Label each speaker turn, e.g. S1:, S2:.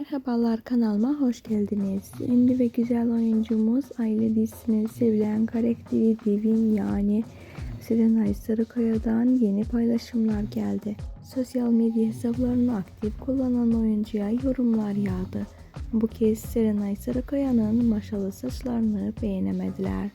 S1: Merhabalar kanalıma hoş geldiniz. Ünlü ve güzel oyuncumuz Aile dizisinin sevilen karakteri Devin yani Serenay Sarıkaya'dan yeni paylaşımlar geldi. Sosyal medya hesaplarını aktif kullanan oyuncuya yorumlar yağdı. Bu kez Serenay Sarıkaya'nın maşalı saçlarını beğenemediler.